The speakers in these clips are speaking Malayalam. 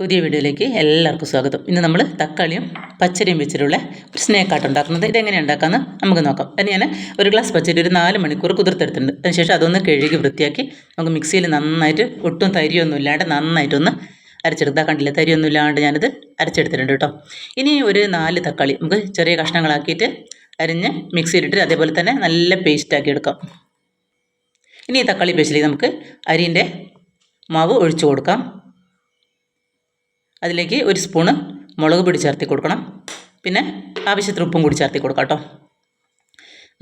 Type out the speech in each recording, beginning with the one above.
പുതിയ വീഡിയോയിലേക്ക് എല്ലാവർക്കും സ്വാഗതം. ഇന്ന് നമ്മൾ തക്കാളിയും പച്ചരിയും വെച്ചിട്ടുള്ള ഒരു സ്നേക്കാട്ട് ഉണ്ടാക്കുന്നത്. ഇതെങ്ങനെ ഉണ്ടാക്കാമെന്ന് നമുക്ക് നോക്കാം. അതിന് ഞാൻ ഒരു ഗ്ലാസ് പച്ചരി ഒരു നാല് മണിക്കൂർ കുതിർത്തെടുത്തിട്ടുണ്ട്. അതിനുശേഷം അതൊന്ന് കഴുകി വൃത്തിയാക്കി നമുക്ക് മിക്സിയിൽ നന്നായിട്ട് ഒട്ടും തരിയൊന്നും ഇല്ലാണ്ട് നന്നായിട്ടൊന്ന് അരച്ചെടുത്താൽ കണ്ടില്ല തരിയൊന്നും ഇല്ലാണ്ട് ഞാനിത് അരച്ചെടുത്തിട്ടുണ്ട് കേട്ടോ. ഇനി ഒരു നാല് തക്കാളി നമുക്ക് ചെറിയ കഷ്ണങ്ങളാക്കിയിട്ട് അരിഞ്ഞ് മിക്സിയിലിട്ട് അതേപോലെ തന്നെ നല്ല പേസ്റ്റാക്കി എടുക്കാം. ഇനി ഈ തക്കാളി പേസ്റ്റിലേക്ക് നമുക്ക് അരിന്റെ മാവ് ഒഴിച്ചു കൊടുക്കാം. അതിലേക്ക് ഒരു സ്പൂണ് മുളക് പൊടി ചേർത്തി കൊടുക്കണം. പിന്നെ ആവശ്യത്തിന് ഉപ്പും കൂടി ചേർത്തി കൊടുക്കാം കേട്ടോ.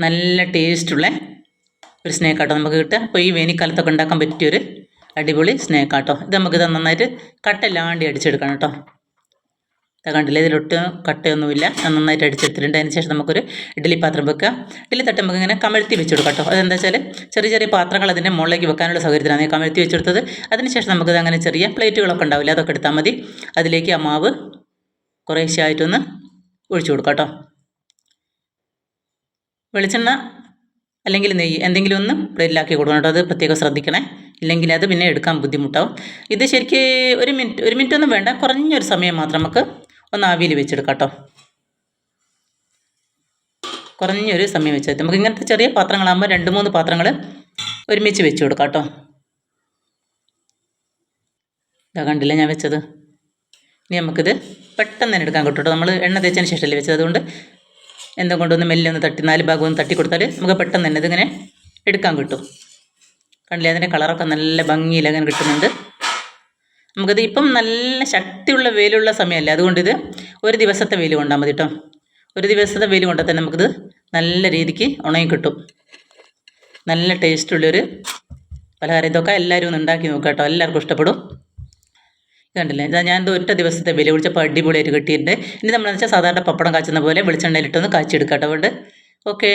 നല്ല ടേസ്റ്റുള്ള ഒരു സ്നേക്കാട്ടോ നമുക്ക് കിട്ടുക. അപ്പോൾ ഈ വേനൽക്കാലത്തൊക്കെ ഉണ്ടാക്കാൻ പറ്റിയൊരു അടിപൊളി സ്നേക്കാട്ടോ ഇത് നമുക്ക് ഇത് നന്നായിട്ട് കട്ടല്ലാണ്ടി അടിച്ചെടുക്കണം കേട്ടോ. കണ്ടില്ലേ? ഇതിലൊട്ട് കട്ടയൊന്നുമില്ല. നന്നായിട്ട് അടിച്ചെടുത്തിട്ടുണ്ട്. അതിന് ശേഷം നമുക്കൊരു ഇഡ്ഡലി പാത്രം വെക്കുക. ഇഡ്ഡലി തട്ട് നമുക്ക് ഇങ്ങനെ കമഴ്ത്തി വെച്ചെടുക്കും കേട്ടോ. അതെന്താ വെച്ചാൽ ചെറിയ ചെറിയ പാത്രങ്ങൾ അതിന്റെ മുകളിലേക്ക് വെക്കാനുള്ള സൗകര്യത്തിനാണ് കമഴ്ത്തി വെച്ചെടുത്തത് അതിനുശേഷം നമുക്കത് അങ്ങനെ ചെറിയ പ്ലേറ്റുകളൊക്കെ ഉണ്ടാവില്ല? അതൊക്കെ എടുത്താൽ മതി. അതിലേക്ക് ആ മാവ് കുറേശ്ശായിട്ടൊന്ന് ഒഴിച്ചു കൊടുക്കാം കേട്ടോ. വെളിച്ചെണ്ണ അല്ലെങ്കിൽ നെയ്യ് എന്തെങ്കിലും ഒന്ന് പ്ലേറ്റിലാക്കി കൊടുക്കണം കേട്ടോ. അത് പ്രത്യേകം ശ്രദ്ധിക്കണേ. ഇല്ലെങ്കിൽ അത് പിന്നെ എടുക്കാൻ ബുദ്ധിമുട്ടാവും. ഇത് ശരിക്കും ഒരു മിനിറ്റ് ഒരു മിനിറ്റ് ഒന്നും വേണ്ട. കുറഞ്ഞൊരു സമയം മാത്രം നമുക്ക് ഒന്ന് ആവിയിൽ വെച്ചെടുക്കാം കുറഞ്ഞൊരു സമയം വെച്ചാൽ നമുക്ക് ഇങ്ങനത്തെ ചെറിയ പാത്രങ്ങളാകുമ്പോൾ രണ്ട് മൂന്ന് പാത്രങ്ങൾ ഒരുമിച്ച് വെച്ച് കൊടുക്കാം കേട്ടോ ഇതാ കണ്ടില്ല ഞാൻ വെച്ചത്? ഇനി നമുക്കിത് പെട്ടെന്ന് തന്നെ എടുക്കാൻ കിട്ടും. നമ്മൾ എണ്ണ തേച്ചതിന് ശേഷമല്ലേ വെച്ചത്? അതുകൊണ്ട് എന്തും കൊണ്ടൊന്ന് മെല്ലെ ഒന്ന് തട്ടി നാല് ഭാഗം ഒന്ന് തട്ടി കൊടുത്താൽ നമുക്ക് പെട്ടെന്ന് തന്നെ ഇതിങ്ങനെ എടുക്കാൻ കിട്ടും. കണ്ടില്ലേ? അതിന്റെ കളറൊക്കെ നല്ല ഭംഗിയിൽ അങ്ങനെ കിട്ടുന്നുണ്ട്. നമുക്കത് ഇപ്പം നല്ല ശക്തിയുള്ള വെയിലുള്ള സമയമല്ലേ? അതുകൊണ്ട് ഇത് ഒരു ദിവസത്തെ വെയിൽ കൊണ്ടാൽ മതി കേട്ടോ ഒരു ദിവസത്തെ വെയിൽ കൊണ്ടാൽ തന്നെ നമുക്കിത് നല്ല രീതിക്ക് ഉണങ്ങി കിട്ടും. നല്ല ടേസ്റ്റുള്ളൊരു പലഹാരം. ഇതൊക്കെ എല്ലാവരും ഒന്ന് ഉണ്ടാക്കി നോക്കുക കേട്ടോ. എല്ലാവർക്കും ഇഷ്ടപ്പെടും. കണ്ടില്ലേ? ഇതാ ഞാൻ ഒറ്റ ദിവസത്തെ വില വിളിച്ചപ്പോൾ അടിപൊളിയായിട്ട് കിട്ടിയിട്ടുണ്ട്. ഇനി നമ്മളെന്ന് വെച്ചാൽ സാധാരണ പപ്പടം കാച്ചുന്ന പോലെ വെളിച്ചെണ്ണയിലിട്ടൊന്ന് കാച്ചെടുക്കാം കേട്ടോ. അതുകൊണ്ട് ഓക്കേ.